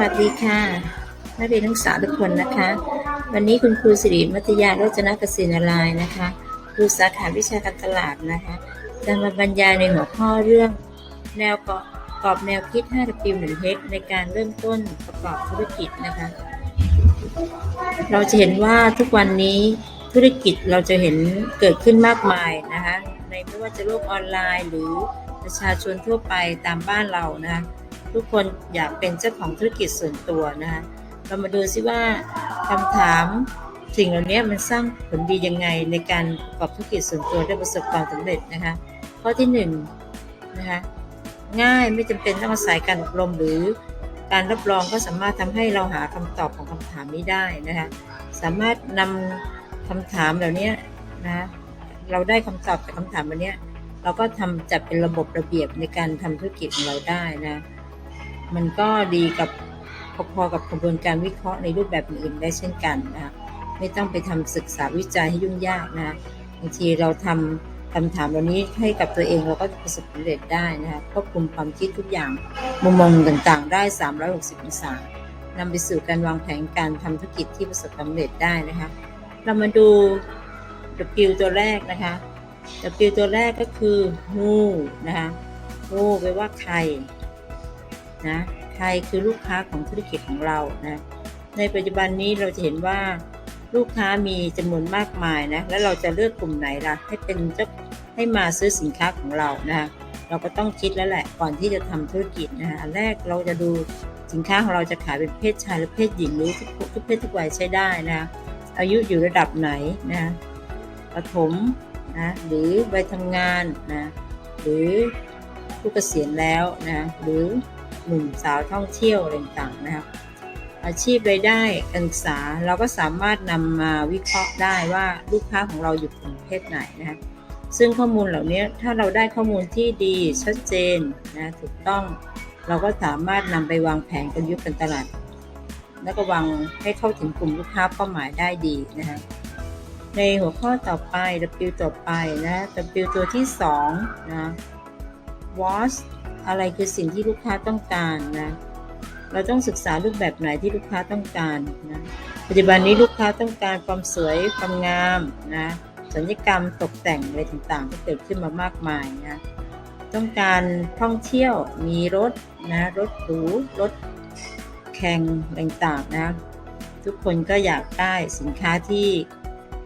วัสดีค่ะนักเรียนนักศึกษาทุกคนนะคะ วันนี้คุณครูสิริมัตยาโรจนกสินารายนะคะครูสาขาวิชาการตลาดนะคะจะมาบรรยายในหัวข้อเรื่อง แนวกรอบกรอบแนวคิด 5 W 1 H ในการเริ่มต้นประกอบธุรกิจนะคะ เราจะเห็นว่าทุกวันนี้ธุรกิจเราจะเห็นเกิดขึ้นมากมายนะคะ ในไม่ว่าจะโลกออนไลน์หรือประชาชนทั่วไปตามบ้านเรานะคะ ทุกคนอยากเป็นเจ้าของธุรกิจส่วนตัวนะคะเรามาดูซิว่าคำถามสิ่งเหล่านี้มันสร้างผลดียังไงในการประกอบธุรกิจส่วนตัวได้ประสบความสำเร็จนะคะข้อที่หนึ่งนะคะง่ายไม่จำเป็นต้องอาศัยการอบรมหรือการรับรองก็สามารถทำให้เราหาคำตอบของคำถามนี้ได้นะคะสามารถนำคำถามเหล่านี้นะเราได้คำตอบจากคำถามเหล่านี้เราก็ทำจัดเป็นระบบระเบียบในการทำธุรกิจของเราได้นะ มันก็ดีกับพอๆกับกระบวนการวิเคราะห์ในรูปแบบอื่นได้เช่นกันนะคะไม่ต้องไปทำศึกษาวิจัยให้ยุ่งยากนะบางทีเราทำคำถามเหล่านี้ให้กับตัวเองเราก็ประสบความสำเร็จได้นะคะควบคุมความคิดทุกอย่างมุมมองต่างๆ ได้ 360องศานำไปสู่การวางแผนการทำธุรกิจที่ประสบความสำเร็จได้นะคะ เรามาดู W ตัวแรกนะคะ W ตัวแรกก็คือ who นะคะ who แปลว่าใคร นะใครคือลูกค้าของธุรกิจของเรานะในปัจจุบันนี้เราจะเห็นว่าลูกค้ามีจำนวนมากมายนะแล้วเราจะเลือกกลุ่มไหนล่ะให้เป็นเจ้าให้มาซื้อสินค้าของเรานะเราก็ต้องคิดแล้วแหละก่อนที่จะทำธุรกิจนะฮะแรกเราจะดูสินค้าของเราจะขายเป็นเพศชายหรือเพศหญิงหรือทุกทุกเพศทุกวัยใช้ได้นะอายุอยู่ระดับไหนนะประถมนะหรือวัยทำงานนะหรือผู้เกษียณแล้วนะหรือ หนุ่มสาวท่องเที่ยวอะไรต่างๆนะครับอาชีพรายได้การศึกษาเราก็สามารถนำมาวิเคราะห์ได้ว่าลูกค้าของเราอยู่กลุ่มเพศไหนนะครับซึ่งข้อมูลเหล่านี้ถ้าเราได้ข้อมูลที่ดีชัดเจนนะถูกต้องเราก็สามารถนำไปวางแผนกลยุทธ์การตลาด แล้วก็วางให้เข้าถึงกลุ่มลูกค้าเป้าหมายได้ดีนะฮะในหัวข้อต่อไป W ต่อไปนะ W ตัวที่2นะ What อะไรคือสิ่งที่ลูกค้าต้องการนะ เราต้องศึกษารูปแบบไหนที่ลูกค้าต้องการนะ ปัจจุบันนี้ลูกค้าต้องการความสวยความงามนะสัญญกรรมตกแต่งอะไรต่างๆ ก็เกิดขึ้นมามากมายนะ ต้องการท่องเที่ยวมีรถนะรถหรูรถแข่งอะไรต่างๆนะ ทุกคนก็อยากได้สินค้าที่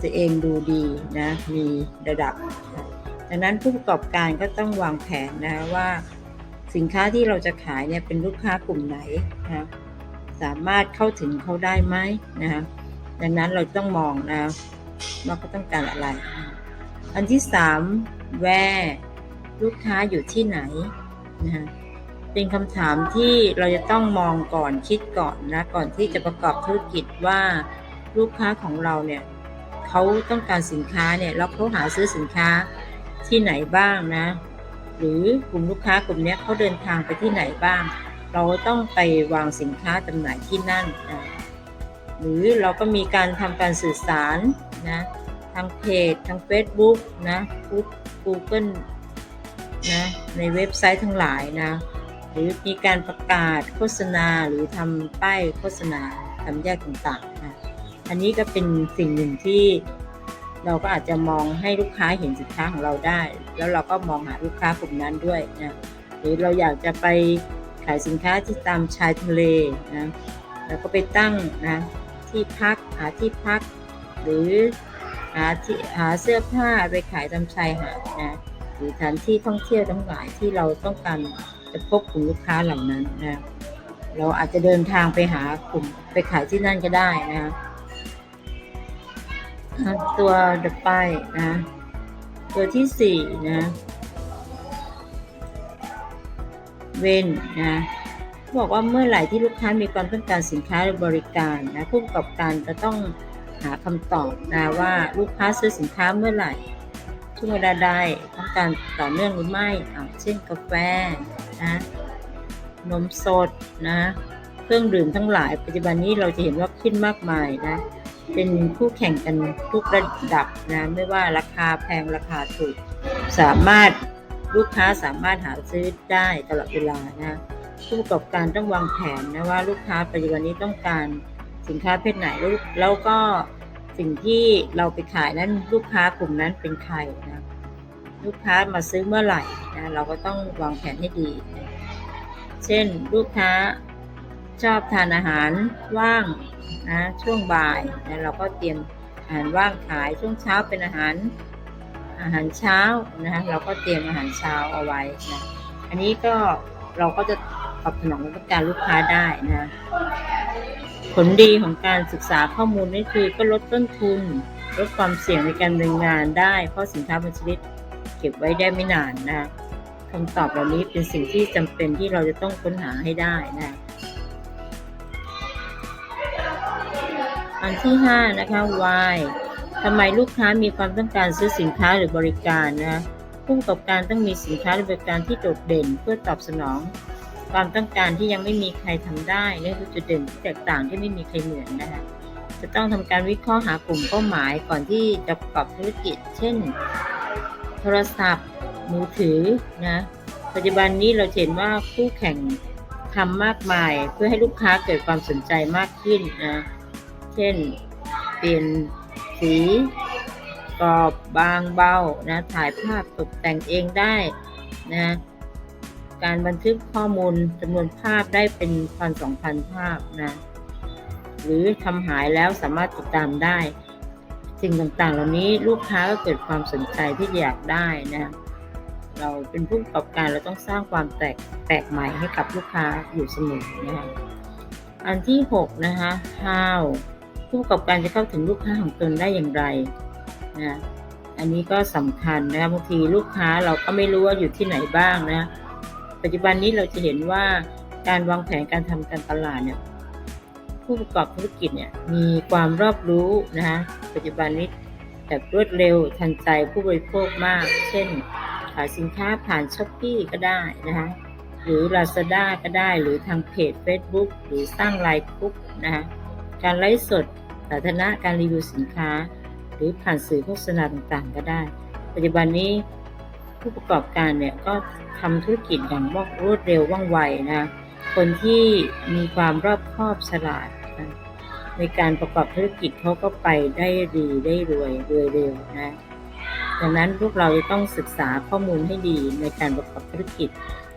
ตัวเองดูดีนะมีระดับ ดังนั้นผู้ประกอบการก็ต้องวางแผนนะว่า สินค้าที่เราจะขายเนี่ยเป็นลูกค้ากลุ่มไหนนะสามารถเข้าถึงเขาได้ไหมนะคะดังนั้นเราต้องมองนะว่าเขาต้องการอะไร อันที่สาม where ลูกค้าอยู่ที่ไหนนะคะเป็นคำถามที่เราจะต้องมองก่อนคิดก่อนนะก่อนที่จะประกอบธุรกิจว่าลูกค้าของเราเนี่ยเขาต้องการสินค้าเนี่ยแล้วเขาหาซื้อสินค้าที่ไหนบ้างนะ หรือกลุ่มลูกค้ากลุ่มนี้เขาเดินทางไปที่ไหนบ้าง เราต้องไปวางสินค้าจำหน่ายที่นั่นนะหรือเราก็มีการทำการสื่อสารนะทางเพจทาง Facebook นะ Google นะในเว็บไซต์ทั้งหลายนะหรือมีการประกาศโฆษณาหรือทำป้ายโฆษณาทำแยกต่างๆนะอันนี้ก็เป็นสิ่งหนึ่งที่ เราก็อาจจะมองให้ลูกค้าเห็นสินค้าของเราได้ แล้วเราก็มองหาลูกค้ากลุ่มนั้นด้วยนะหรือเราอยากจะไปขายสินค้าที่ตามชายทะเลนะเราก็ไปตั้งนะที่พักหาที่พัก หรือหาที่หาเสื้อผ้าไปขายตามชายหาดนะหรือสถานที่ท่องเที่ยวทั้งหลายที่เราต้องการจะพบกลุ่มลูกค้าเหล่านั้นนะเราอาจจะเดินทางไปหากลุ่มไปขายที่นั่นก็ได้นะ ตัวเดอะไปนะ ตัวที่สี่นะ เวนนะบอกว่าเมื่อไหร่ที่ลูกค้ามีความต้องการสินค้าหรือบริการนะผู้ประกอบการจะต้องหาคำตอบนะว่าลูกค้าซื้อสินค้าเมื่อไหร่ช่วงเวลาใดต้องการต่อเนื่องหรือไม่เช่นกาแฟนะนมสดนะ เครื่องดื่มทั้งหลายปัจจุบันนี้เราจะเห็นว่าขึ้นมากมายนะ เป็นคู่แข่งกันทุกระดับนะไม่ว่าราคาแพงราคาถูก สามารถลูกค้าสามารถหาซื้อได้ตลอดเวลานะผู้ประกอบการต้องวางแผนนะว่าลูกค้าปัจจุบันนี้ต้องการสินค้าเพศไหนแล้วแล้วก็สิ่งที่เราไปขายนั้นลูกค้ากลุ่มนั้นเป็นใครนะลูกค้ามาซื้อเมื่อไหร่นะเราก็ต้องวางแผนให้ดี เช่นลูกค้า ชอบทานอาหารว่างนะช่วงบ่ายนะเราก็เตรียมอาหารว่างขายช่วงเช้าเป็นอาหารอาหารเช้านะคะเราก็เตรียมอาหารเช้าเอาไว้นะอันนี้ก็เราก็จะตอบสนองความต้องการลูกค้าได้นะผลดีของการศึกษาข้อมูลนี่คือก็ลดต้นทุน ลดความเสี่ยงในการดำเนินงานได้ เพราะสินค้าบางชนิดเก็บไว้ได้ไม่นานนะคำตอบเหล่านี้เป็นสิ่งที่จำเป็นที่เราจะต้องค้นหาให้ได้นะ อันที่ 5 นะคะ why ทำไมลูกค้ามีความต้องการซื้อสินค้าหรือบริการนะผู้ประกอบการต้องมีสินค้าหรือบริการที่โดดเด่นเพื่อตอบสนอง ความต้องการที่ยังไม่มีใครทำได้นี่คือจุดเด่นที่แตกต่างที่ไม่มีใครเหมือนนะคะจะต้องทำการวิเคราะห์หากลุ่มเป้าหมายก่อนที่จะประกอบธุรกิจ เช่น โทรศัพท์ มือถือนะปัจจุบันนี้เราเห็นว่าคู่แข่งทำมากมายเพื่อให้ลูกค้าเกิดความสนใจมากขึ้นนะ เช่น เปลี่ยนสีกรอบบางเบานะถ่ายภาพตกแต่งเองได้นะการบันทึกข้อมูลจำนวนภาพได้เป็นพันสองพันภาพนะหรือทำหายแล้วสามารถติดตามได้ สิ่งต่างๆ เหล่านี้ลูกค้าก็เกิดความสนใจที่อยากได้นะเราเป็นผู้ประกอบการเราต้องสร้างความแตกแปลกใหม่ให้กับลูกค้าอยู่เสมอนะคะอันที่ 6 นะคะ how ผู้ประกอบการจะเข้าถึงลูกค้าของตนได้อย่างไรนะอันนี้ก็สำคัญนะคะบางทีลูกค้าเราก็ไม่รู้ว่าอยู่ที่ไหนบ้างนะปัจจุบันนี้เราจะเห็นว่าการวางแผนการทำการตลาดเนี่ยผู้ประกอบธุรกิจเนี่ยมีความรอบรู้นะคะปัจจุบันนี้แบบรวดเร็วทันใจผู้บริโภคมาก เช่นขายสินค้าผ่านช้อปปีก็ได้นะคะหรือ Lazada ก็ได้หรือทางเพจ Facebook หรือสร้างไลน์กรุ๊ปนะคะ การไลฟ์สดสาธารณะการรีวิวสินค้า หรือผ่านสื่อโฆษณาต่างๆ ก็ได้ ปัจจุบันนี้ผู้ประกอบการเนี่ยก็ทำธุรกิจอย่างรวดเร็วว่องไวนะคนที่มีความรอบคอบฉลาดนะในการประกอบธุรกิจเขาก็ไปได้ดีได้รวยรวยเร็วนะดังนั้นพวกเราจะต้องศึกษาข้อมูลให้ดีในการประกอบธุรกิจ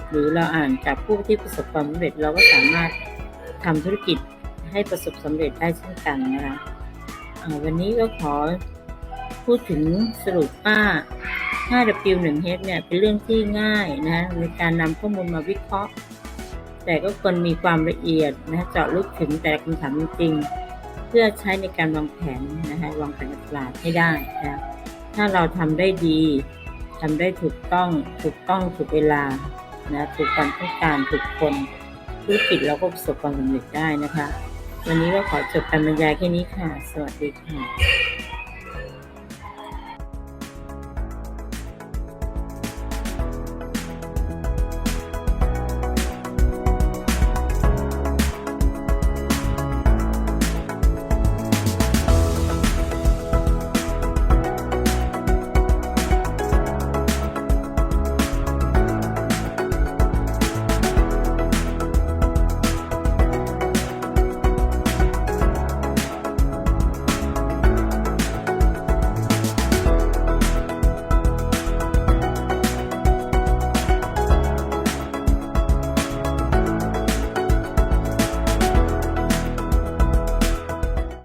หรือเราอ่านจากผู้ที่ประสบความสำเร็จเราก็สามารถทำธุรกิจ ให้ประสบสำเร็จได้เช่นกันนะคะวันนี้ก็ขอพูดถึงสรุปว่า 5W1H เนี่ยเป็นเรื่องที่ง่ายนะในการนำข้อมูลมาวิเคราะห์ แต่ก็ควรมีความละเอียดนะเจาะลึกถึงแต่คำถามจริง เพื่อใช้ในการวางแผนนะคะวางแผนตลาดให้ได้นะถ้าเราทำได้ดีทำได้ถูกต้องถูกต้องถูกเวลานะถูกความต้องการถูกคนธุรกิจเราก็ประสบความสำเร็จได้นะคะ วันนี้ก็ขอจบการบรรยายแค่นี้ค่ะ สวัสดีค่ะ